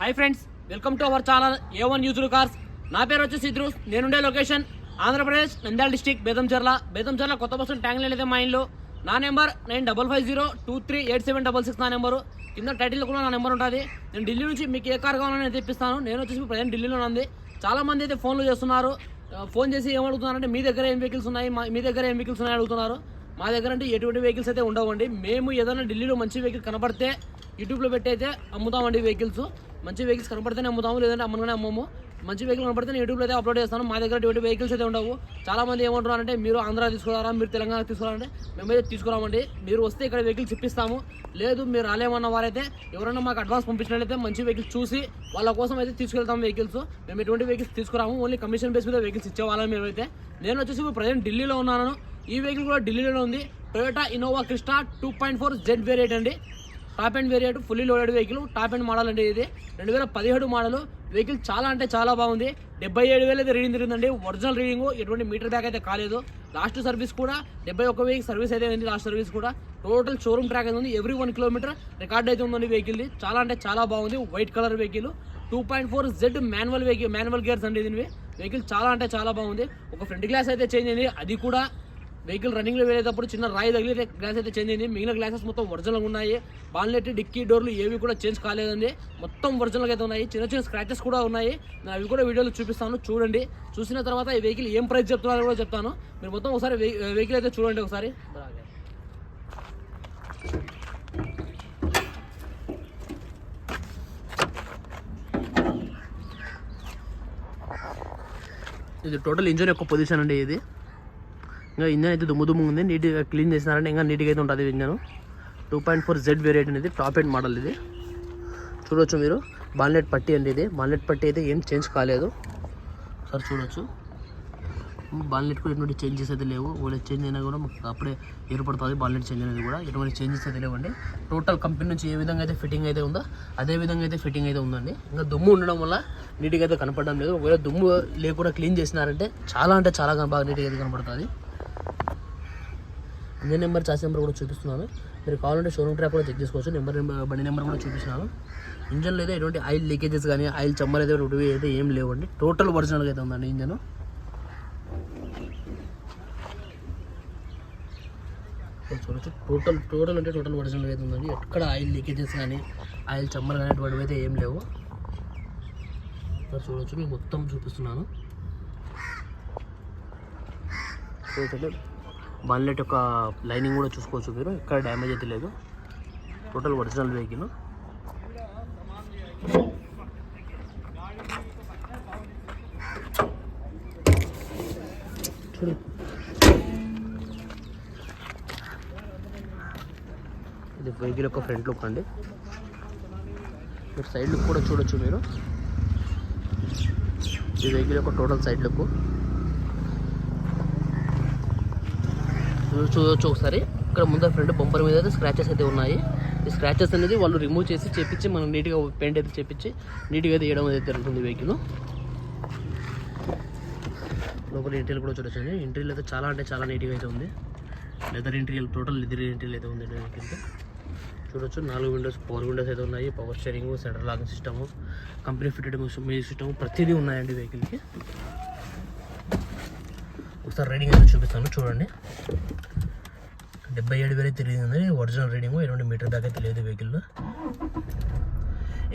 Hi friends welcome to our channel A one used cars నా పేరు వచ్చేసి ఇద్దరు నేనుండే లొకేషన్ ఆంధ్రప్రదేశ్ నంద్యాల డిస్టిక్ బేదంచర్ల బేదంచర్ల కొత్త బస్సు ట్యాంక్ లేదా మా ఇంట్లో నా number nine double five zero two three eight seven double six నా నెంబరు కింద టైటిల్ కూడా నా నెంబర్ ఉంటుంది. నేను ఢిల్లీ నుంచి మీకు ఏ కార్ కావాలని తెప్పిస్తాను. నేను వచ్చేసి ప్రజెంట్ ఢిల్లీలో ఉంది. చాలామంది అయితే ఫోన్లు చేస్తున్నారు. ఫోన్ చేసి ఏమడుగుతున్నారంటే మీ దగ్గర ఏం వెహికల్స్ ఉన్నాయి? మా- మీ దగ్గర ఏం వెహికల్స్ ఉన్నాయి అడుగుతున్నారు. మా దగ్గర అంటే ఎటువంటి వెహికల్స్ అయితే ఉండవండి. మేము ఏదైనా ఢిల్లీలో మంచి వెహికల్ కనబడితే యూట్యూబ్లో పెట్టి అయితే అమ్ముతామండి వెహికల్స్ మంచి వెహికల్స్ కనపడితేనే అమ్ముతాము లేదంటే అమ్మగానే అమ్మము. మంచి వెహికల్ కనబడితే నేను యూట్యూబ్లో అయితే అప్లోడ్ చేస్తాను. మా దగ్గర ఎటువంటి వెహికల్స్ అయితే ఉండవు. చాలా మంది ఏమంటున్నారంటే మీరు ఆంధ్ర తీసుకురారా మీరు తెలంగాణ తీసుకురారంటే మేమైతే తీసుకురామండి. మీరు వస్తే ఇక్కడ వెహికల్స్ ఇప్పిస్తాము. లేదు మీరు రాలేమన్న వారైతే ఎవరైనా మాకు అడ్వాన్స్ పంపించినట్లయితే మంచి వెహికల్స్ చూసి వాళ్ళ కోసం అయితే తీసుకెళ్తాం వెహికల్స్ మేము ఎటువంటి వెహికల్స్ తీసుకురాము ఓన్లీ కమిషన్ బేస్ మీద వెహికల్స్ ఇచ్చేవాళ్ళం మేమైతే. నేను వచ్చేసి ఇప్పుడు ప్రజెంట్ ఢిల్లీలో ఉన్నాను. ఈ వెహికల్ కూడా ఢిల్లీలో ఉంది. Toyota Innova Crysta two point four Z variant అండి. Top end variant fully loaded vehicle top end model అంటే ఇది. రెండు వేల పదిహేడు మోడల్ వెహికల్ చాలా అంటే చాలా బాగుంది. డెబ్బై ఏడు వేలు అయితే రీడింగ్ తిరిగిందండి. ఒరిజినల్ రీడింగ్ ఎటువంటి మీటర్ బ్యాక్ అయితే కాలేదు. లాస్ట్ సర్వీస్ కూడా డెబ్బై ఒక్క వెహికల్ సర్వీస్ అయితే ఉంది. లాస్ట్ సర్వీస్ కూడా టోటల్ షోరూమ్ ట్రాక్ అయితే ఉంది. ఎవ్రీ వన్ కిలోమీటర్ రికార్డ్ అయితే ఉందండి వెహికల్ చాలా అంటే చాలా బాగుంది. White colour vehicle two point four Z manual vehicle manual gears అండి దీనివి. వెహికల్ చాలా అంటే చాలా బాగుంది. ఒక ఫ్రంట్ గ్లాస్ అయితే చేంజ్ అయింది. అది కూడా వెహికల్ రన్నింగ్లో వెళ్ళేటప్పుడు చిన్న రాయి తగిలి గ్లాస్ అయితే చేంజ్ అయింది. మిగిలిన గ్లాసెస్ మొత్తం ఒరిజినల్గా ఉన్నాయి. బాన్లెట్ డిక్కీ డోర్లు ఏవి కూడా చేంజ్ కాలేదండి. మొత్తం ఒరిజినల్గా అయితే ఉన్నాయి. చిన్న చిన్న స్క్రాచెస్ కూడా ఉన్నాయి. నేను అవి కూడా వీడియోలో చూపిస్తాను. చూడండి. చూసిన తర్వాత ఈ వెహికల్ ఏం ప్రైస్ చెప్తున్నారో కూడా చెప్తాను. మీరు మొత్తం ఒకసారి వెహికల్ అయితే చూడండి ఒకసారి. ఇది టోటల్ ఇంజన్ యొక్క పొజిషన్ అండి ఇది. ఇంకా ఇంజన్ అయితే దుమ్ము దుమ్ము ఉంది. నీట్గా క్లీన్ చేసినారంటే ఇంకా నీట్గా అయితే ఉంటుంది engine two point four Z variant అనేది టాప్ ఎండ్ మోడల్ ఇది. చూడొచ్చు మీరు. బాన్లెట్ పట్టి అండి ఇది. బాన్లెట్ పట్టి అయితే ఏం చేంజ్ కాలేదు. సార్ చూడొచ్చు. బాన్లెట్ కూడా ఎటువంటి చేంజెస్ అయితే లేవు. ఒకవేళ చేంజ్ అయినా కూడా మాకు అప్పుడే ఏర్పడుతుంది బాన్లెట్ చేంజ్ అనేది కూడా. ఎటువంటి చేంజెస్ అయితే లేవండి. టోటల్ కంపెనీ నుంచి ఏ విధంగా అయితే ఫిట్టింగ్ అయితే ఉందో అదే విధంగా అయితే ఫిట్టింగ్ అయితే ఉందండి. ఇంకా దుమ్ము ఉండడం వల్ల నీట్గా అయితే కనపడడం లేదు. ఒకవేళ దుమ్ము లేకుండా క్లీన్ చేసినారంటే చాలా అంటే చాలా బాగా నీట్గా అయితే కనపడుతుంది. ఇంజన్ నెంబర్ చాసి నెంబర్ కూడా చూపిస్తున్నాను. మీరు కావాలంటే షోరూమ్ ట్రాక్ కూడా చెక్ చేసుకోవచ్చు. నెంబర్ నెంబర్ బండి నెంబర్ కూడా చూపిస్తున్నాను. ఇంజన్లో అయితే ఎటువంటి ఆయిల్ లీకేజెస్ కానీ ఆయిల్ చెమ్మలు అయితే ఎటువంటివి అయితే ఏం లేవండి. టోటల్ ఒరిజినల్గా అయితే ఉందండి ఇంజన్. చూడొచ్చు. టోటల్ టోటల్ అంటే టోటల్ ఒరిజినల్గా అయితే ఉందండి. ఎక్కడ ఆయిల్ లీకేజెస్ కానీ ఆయిల్ చెమ్మలు కానీ అటువంటివి అయితే ఏం లేవు. చూడొచ్చు. మీకు మొత్తం చూపిస్తున్నాను. చూడొచ్చు బాన్లెట్ యొక్క లైనింగ్ కూడా చూసుకోవచ్చు మీరు. ఎక్కడ డ్యామేజ్ అయితే లేదు. టోటల్ ఒరిజినల్ వెహికల్ ఇది వెహికల్ యొక్క ఫ్రంట్ లుక్ అండి. మీరు సైడ్ లుక్ కూడా చూడొచ్చు మీరు. ఈ వెహికల్ యొక్క టోటల్ సైడ్ లుక్ చూడొచ్చు ఒకసారి. ఇక్కడ ముందర ఫ్రంట్ బంపర్ మీద అయితే స్క్రాచెస్ అయితే ఉన్నాయి. ఈ స్క్రాచెస్ అనేది వాళ్ళు రిమూవ్ చేసి చేపించి మనం నీట్గా పెయింట్ అయితే చేపించి నీట్గా అయితే వేయడం అయితే జరుగుతుంది వెహికల్ లోపల ఇంటీరియల్ కూడా చూడొచ్చు ఇంటీరియల్ అయితే చాలా అంటే చాలా నీట్గా అయితే ఉంది. Leather interior total leather interior అయితే ఉంది వెహికల్ చూడొచ్చు నాలుగు విండోస్ పవర్ విండోస్ అయితే ఉన్నాయి. Power steering centre locking system company fitted music system ప్రతిదీ ఉన్నాయండి వెహికల్కి ఒకసారి రీడింగ్ అయితే చూపిస్తాను చూడండి. డెబ్బై ఏడు వేలు తిరిగిందని ఒరిజినల్ రీడింగ్ ఎటువంటి మీటర్ దాకా తెలియదు వెహికల్లో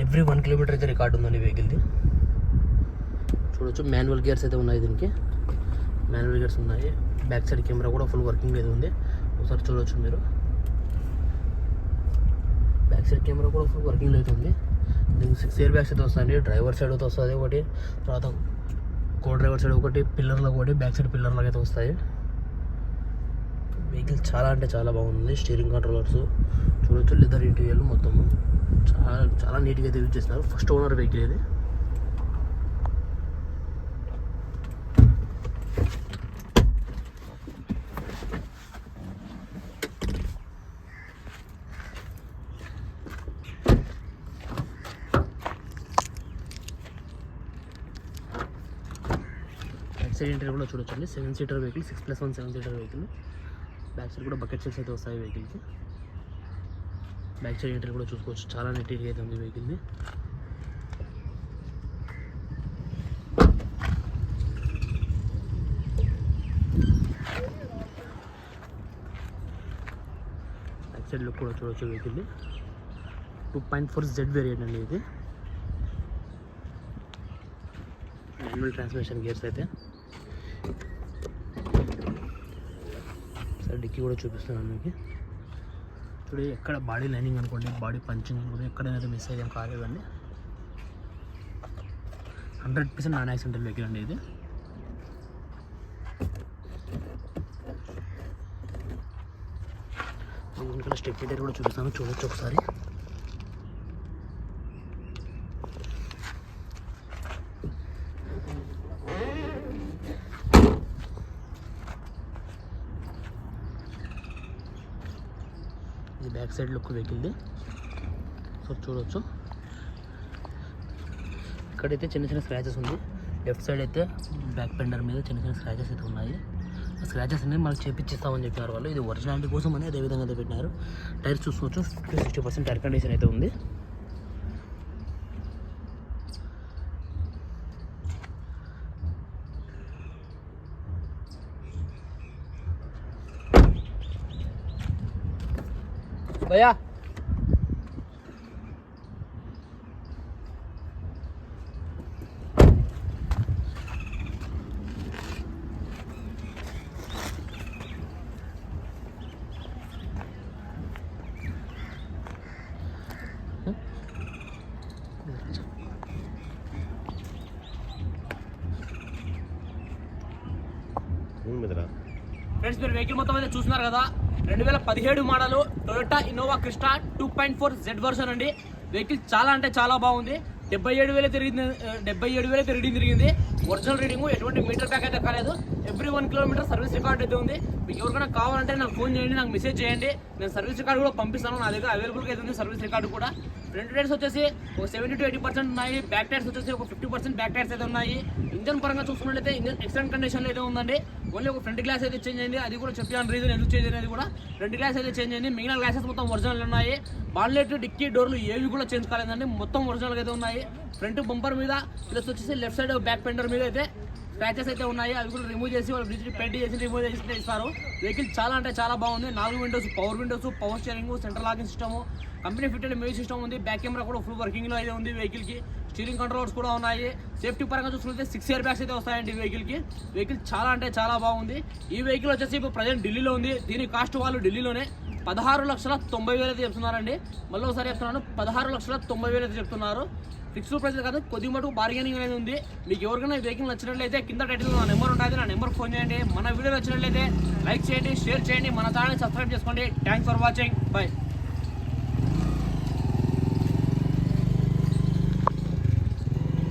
ఎవ్రీ వన్ కిలోమీటర్ అయితే రికార్డు ఉందండి వెహికల్ది చూడొచ్చు మాన్యువల్ గేర్స్ అయితే ఉన్నాయి దీనికి. మాన్యువల్ గేర్స్ ఉన్నాయి. బ్యాక్ సైడ్ కెమెరా కూడా ఫుల్ వర్కింగ్ అయితే ఉంది. ఒకసారి చూడొచ్చు మీరు. బ్యాక్ సైడ్ కెమెరా కూడా ఫుల్ వర్కింగ్ అయితే ఉంది. దీనికి సిక్స్ ఇయర్ బ్యాగ్స్ అయితే వస్తుంది డ్రైవర్ సైడ్ అయితే వస్తుంది ఒకటి. తర్వాత కో డ్రైవర్ సైడ్ ఒకటి పిల్లర్లో ఒకటి బ్యాక్ సైడ్ పిల్లర్లకు అయితే వస్తాయి. వెహికల్ చాలా అంటే చాలా బాగుంది. స్టీరింగ్ కంట్రోలర్స్ చూడొచ్చు. లెదర్ ఇంటీరియర్ మొత్తము. చాలా చాలా నీట్గా అయితే యూజ్ చేస్తున్నారు. ఫస్ట్ ఓనర్ వెహికల్ ఇది. సైడ్ ఇంటర్ కూడా చూడొచ్చండి. Seven seater vehicle six plus one seven seater vehicle back side కూడా బకెట్ సెట్స్ అయితే వస్తాయి వెహికల్కి బ్యాక్ సైడ్ ఇంటర్ కూడా చూసుకోవచ్చు. చాలా నీట్గా అయితే ఉంది వెహికల్ని బ్యాక్ సైడ్ లుక్ కూడా చూడవచ్చు వెహికల్ని two point four Z variant అండి ఇది. మాన్యువల్ ట్రాన్స్మిషన్ గేర్స్ అయితే. ఒకసారి డిక్కీ కూడా చూపిస్తున్నాను మీకు. చూడండి ఎక్కడ బాడీ లైనింగ్ అనుకోండి బాడీ పంచింగ్ అనుకోండి ఎక్కడైనా మిస్ అయ్యేం కాలేదండి. Hundred percent non accidental vehicle అండి ఇది. వెనకాల స్టెప్ మీటర్ కూడా చూపిస్తాను చూడొచ్చు ఒకసారి ఇది బ్యాక్ సైడ్ లుక్ వెహికల్ది సో చూడొచ్చు. ఇక్కడైతే చిన్న చిన్న స్క్రాచెస్ ఉంది. లెఫ్ట్ సైడ్ అయితే బ్యాక్ పెండర్ మీద చిన్న చిన్న స్క్రాచెస్ అయితే ఉన్నాయి. ఆ స్క్రాచెస్ అనేది మళ్ళీ చేపించిస్తామని చెప్పారు వాళ్ళు. ఇది ఒరిజినాలిటీ కోసం అని అదే విధంగా అయితే పెట్టినారు. టైర్స్ చూసుకోవచ్చు. సిక్స్టీ పర్సెంట్ టైర్ కండిషన్ అయితే ఉంది. భయ్యా ఫ్రెండ్స్ మీరు వెహికల్ మొత్తం అయితే చూస్తున్నారు కదా రెండు వేల పదిహేడు model Toyota Innova Crysta two point four Z version అండి. వెహికల్ చాలా అంటే చాలా బాగుంది. డెబ్బై ఏడు వేలు తిరిగింది డెబ్బై ఏడు వేలు అయితే రీడింగ్ తిరిగింది. ఒరిజినల్ రీడింగ్ ఎటువంటి మీటర్ బ్యాక్ అయితే కాలేదు every one kilometre service record అయితే ఉంది. మీకు ఎవరికైనా కావాలంటే నాకు ఫోన్ చేయండి నాకు మెసేజ్ చేయండి. నేను సర్వీస్ రికార్డు కూడా పంపిస్తాను. నా దగ్గర అవైలబుల్గా అయితే ఉంది సర్వీస్ రికార్డు కూడా. ఫ్రంట్ టైర్స్ వచ్చేసి ఒక సెవెంటీ టు ఎయిటీ పర్సెంట్ ఉన్నాయి. బ్యాక్ టైర్స్ వచ్చేసి ఒక ఫిఫ్టీ పర్సెంట్ బ్యాక్ టైర్స్ అయితే ఉన్నాయి. ఇంజన్ పరంగా చూసుకున్నట్లయితే ఇంజన్ ఎక్సలెంట్ కండిషన్లో అయితే ఉందండి. ఓన్లీ ఒక ఫ్రంట్ గ్లాస్ అయితే చేంజ్ అయింది. అది కూడా చెప్పాను రీజన్ ఎందుకు చేంజ్ అనేది కూడా. రెండు గ్లాస్ అయితే చేంజ్ అయింది. మిగిలిన గ్లాసెస్ మొత్తం ఒరిజినల్ ఉన్నాయి. బాన్లెట్ డిక్కీ డోర్లు ఏవి కూడా చేంజ్ కాలేదండి. మొత్తం ఒరిజినల్గా అయితే ఉన్నాయి. ఫ్రంట్ బంపర్ మీద ప్లస్ వచ్చేసి లెఫ్ట్ సైడ్ బ్యాక్ పెండర్ మీద అయితే స్క్రాచెస్ అయితే ఉన్నాయి. అవి కూడా రిమూవ్ చేసి వాళ్ళు బ్రిడ్జ్ పెయింట్ చేసి రిమూవ్ చేసి ఇస్తారు. వెహికల్ చాలా అంటే చాలా బాగుంది. నాలుగు windows power windows power steering central locking system company fitted music system ఉంది. బ్యాక్ కెమెరా కూడా ఫుల్ వర్కింగ్లో అయితే ఉంది వెహికల్కి. స్టీరింగ్ కంట్రోల్స్ కూడా ఉన్నాయి. సేఫ్టీ పరంగా చూసుకుంటే సిక్స్ ఇయర్ బ్యాగ్స్ అయితే వస్తాయండి వెహికల్కి. వెహికల్ చాలా అంటే చాలా బాగుంది. ఈ వెహికల్ వచ్చేసి ఇప్పుడు ప్రజెంట్ ఢిల్లీలో ఉంది. దీని కాస్ట్ వాళ్ళు ఢిల్లీలోనే పదహారు లక్షల తొంభై వేలు అయితే చెప్తున్నారండి. మళ్ళీ ఒకసారి చెప్తున్నాను. పదహారు లక్షల తొంభై వేలు అయితే చెప్తున్నారు. ఫిక్స్డ్ ప్రైస్ కాదు కొద్ది మటుకు బార్గెనింగ్ అనేది ఉంది. మీకు ఎవరికైనా ఈ వెహికల్ నచ్చినట్లయితే కింద టైటిల్ నా నెంబర్ ఉంటుంది నా నెంబర్ ఫోన్ చేయండి. మన వీడియో నచ్చినట్లయితే లైక్ చేయండి షేర్ చేయండి. మన ఛానల్ సబ్స్క్రైబ్ చేసుకోండి. Thanks for watching bye